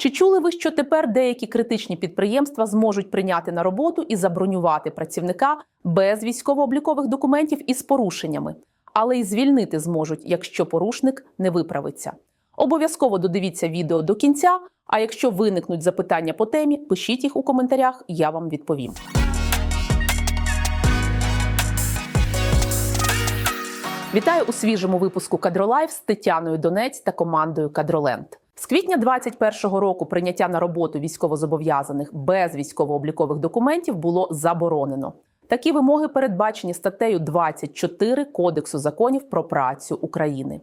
Чи чули ви, що тепер деякі критичні підприємства зможуть прийняти на роботу і забронювати працівника без військово-облікових документів із порушеннями, але й звільнити зможуть, якщо порушник не виправиться? Обов'язково додивіться відео до кінця. А якщо виникнуть запитання по темі, пишіть їх у коментарях, я вам відповім. Вітаю у свіжому випуску Кадролайф з Тетяною Донець та командою Кадроленд. З квітня 2021 року прийняття на роботу військовозобов'язаних без військово-облікових документів було заборонено. Такі вимоги передбачені статтею 24 Кодексу законів про працю України.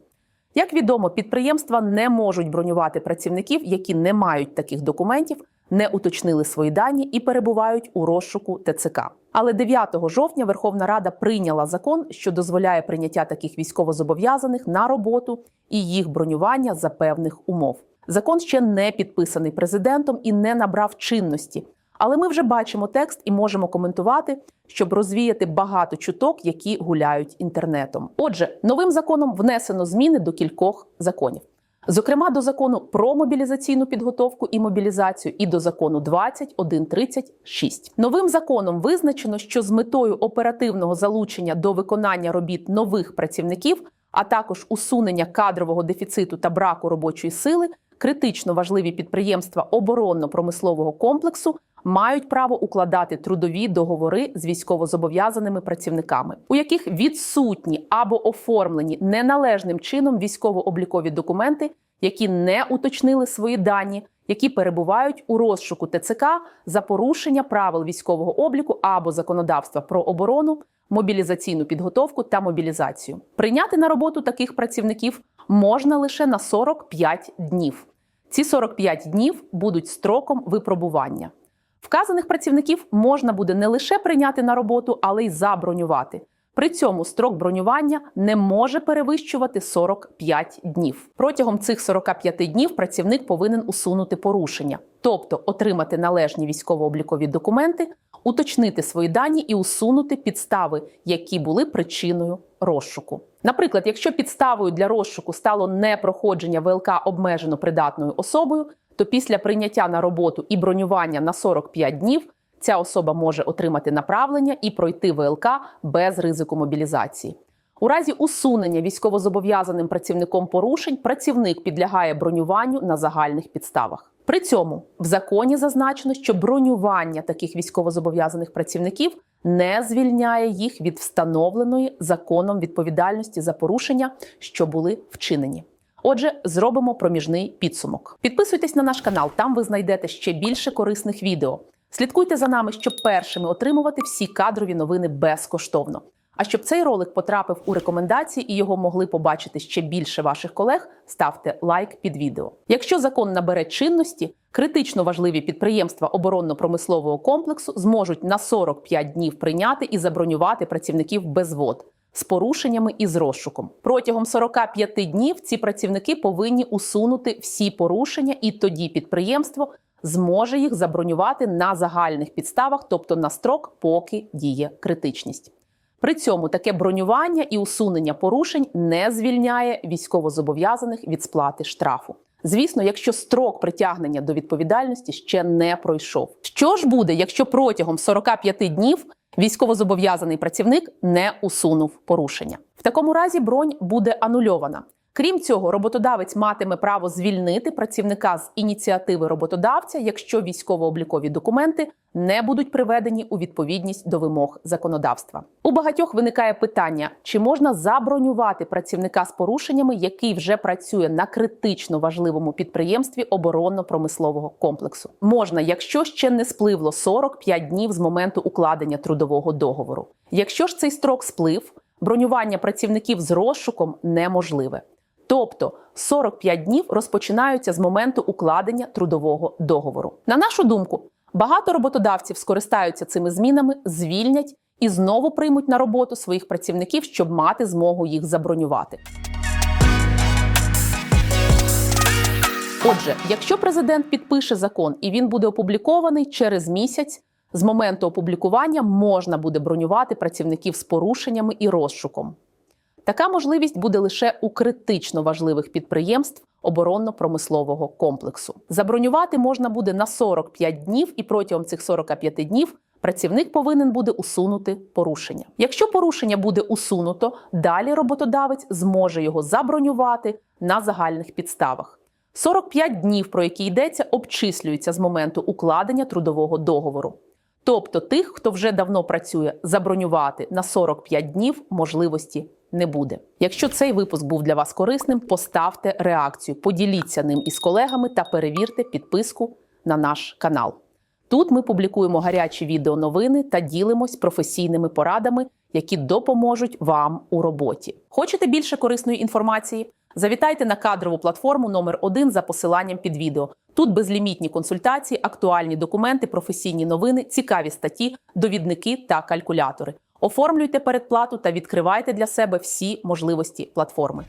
Як відомо, підприємства не можуть бронювати працівників, які не мають таких документів, не уточнили свої дані і перебувають у розшуку ТЦК. Але 9 жовтня Верховна Рада прийняла закон, що дозволяє прийняття таких військовозобов'язаних на роботу і їх бронювання за певних умов. Закон ще не підписаний президентом і не набрав чинності. Але ми вже бачимо текст і можемо коментувати, щоб розвіяти багато чуток, які гуляють інтернетом. Отже, новим законом внесено зміни до кількох законів. Зокрема, до закону про мобілізаційну підготовку і мобілізацію, і до закону 2136. Новим законом визначено, що з метою оперативного залучення до виконання робіт нових працівників, а також усунення кадрового дефіциту та браку робочої сили, критично важливі підприємства оборонно-промислового комплексу мають право укладати трудові договори з військовозобов'язаними працівниками, у яких відсутні або оформлені неналежним чином військово-облікові документи, які не уточнили свої дані, які перебувають у розшуку ТЦК за порушення правил військового обліку або законодавства про оборону, мобілізаційну підготовку та мобілізацію. Прийняти на роботу таких працівників можна лише на 45 днів. Ці 45 днів будуть строком випробування. Вказаних працівників можна буде не лише прийняти на роботу, але й забронювати. При цьому строк бронювання не може перевищувати 45 днів. Протягом цих 45 днів працівник повинен усунути порушення, тобто отримати належні військово-облікові документи, уточнити свої дані і усунути підстави, які були причиною розшуку. Наприклад, якщо підставою для розшуку стало непроходження ВЛК обмежено придатною особою, то після прийняття на роботу і бронювання на 45 днів ця особа може отримати направлення і пройти ВЛК без ризику мобілізації. У разі усунення військовозобов'язаним працівником порушень працівник підлягає бронюванню на загальних підставах. При цьому в законі зазначено, що бронювання таких військовозобов'язаних працівників не звільняє їх від встановленої законом відповідальності за порушення, що були вчинені. Отже, зробимо проміжний підсумок. Підписуйтесь на наш канал, там ви знайдете ще більше корисних відео. Слідкуйте за нами, щоб першими отримувати всі кадрові новини безкоштовно. А щоб цей ролик потрапив у рекомендації і його могли побачити ще більше ваших колег, ставте лайк під відео. Якщо закон набере чинності, критично важливі підприємства оборонно-промислового комплексу зможуть на 45 днів прийняти і забронювати працівників без вод з порушеннями і з розшуком. Протягом 45 днів ці працівники повинні усунути всі порушення, і тоді підприємство зможе їх забронювати на загальних підставах, тобто на строк, поки діє критичність. При цьому таке бронювання і усунення порушень не звільняє військовозобов'язаних від сплати штрафу. Звісно, якщо строк притягнення до відповідальності ще не пройшов. Що ж буде, якщо протягом 45 днів військовозобов'язаний працівник не усунув порушення? В такому разі бронь буде анульована. Крім цього, роботодавець матиме право звільнити працівника з ініціативи роботодавця, якщо військово-облікові документи не будуть приведені у відповідність до вимог законодавства. У багатьох виникає питання, чи можна забронювати працівника з порушеннями, який вже працює на критично важливому підприємстві оборонно-промислового комплексу. Можна, якщо ще не спливло 45 днів з моменту укладення трудового договору. Якщо ж цей строк сплив, бронювання працівників з розшуком неможливе. Тобто 45 днів розпочинаються з моменту укладення трудового договору. На нашу думку, багато роботодавців скористаються цими змінами, звільнять і знову приймуть на роботу своїх працівників, щоб мати змогу їх забронювати. Отже, якщо президент підпише закон і він буде опублікований через місяць, з моменту опублікування можна буде бронювати працівників з порушеннями і розшуком. Така можливість буде лише у критично важливих підприємств оборонно-промислового комплексу. Забронювати можна буде на 45 днів, і протягом цих 45 днів працівник повинен буде усунути порушення. Якщо порушення буде усунуто, далі роботодавець зможе його забронювати на загальних підставах. 45 днів, про які йдеться, обчислюються з моменту укладення трудового договору. Тобто тих, хто вже давно працює, забронювати на 45 днів можливості не буде. Якщо цей випуск був для вас корисним, поставте реакцію, поділіться ним із колегами та перевірте підписку на наш канал. Тут ми публікуємо гарячі відеоновини та ділимось професійними порадами, які допоможуть вам у роботі. Хочете більше корисної інформації? Завітайте на кадрову платформу номер 1 за посиланням під відео. Тут безлімітні консультації, актуальні документи, професійні новини, цікаві статті, довідники та калькулятори. Оформлюйте передплату та відкривайте для себе всі можливості платформи.